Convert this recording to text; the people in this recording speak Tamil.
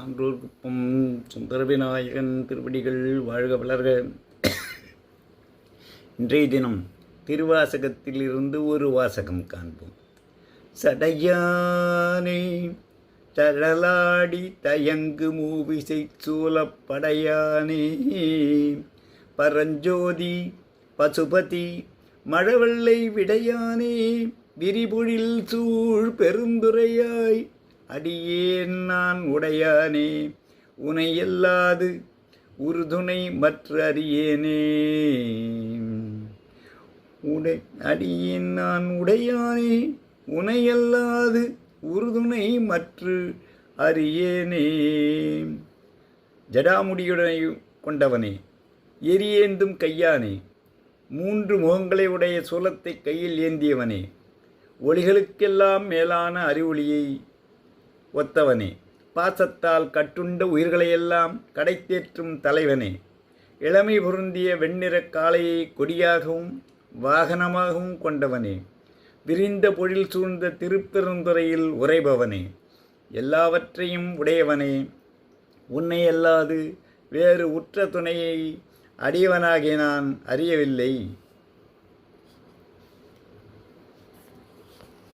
ஆன்றோர் குப்பம் சுந்தர விநாயகன் திருவடிகள் வாழ்க வளர்க. இன்றைய தினம் திருவாசகத்திலிருந்து ஒரு வாசகம் காண்போம். சடையானே தழலாடி தயங்கு மூவிசை சூலப்படையானே. பரஞ்சோதி பசுபதி மழவெள்ளை விடையானே. விரிபொழில் சூழ் பெருந்துரையாய் அடியேன் நான் உடையானே உனையல்லாது உறுதுணை மற்ற அறியேனே உடை அடியேன் நான் உடையானே உனையல்லாது உறுதுணை மற்று அறியேனே. ஜடாமுடியுடனை கொண்டவனே எரியேந்தும் கையானே மூன்று முகங்களை உடைய சூலத்தை கையில் ஏந்தியவனே ஒளிகளுக்கெல்லாம் மேலான அறிவொளியை ஒத்தவனே. பாசத்தால் கட்டுண்ட உயிர்களையெல்லாம் கடைத்தேற்றும் தலைவனே. இளமை பொருந்திய வெண்ணிறக் காளையை கொடியாகவும் வாகனமாகவும் கொண்டவனே. விரிந்த பொழில் சூழ்ந்த திருப்பெருந்துறையில் உறைபவனே. எல்லாவற்றையும் உடையவனே. உன்னை அல்லாது வேறு உற்ற துணையை அடியவனாகிய நான் அறியவில்லை.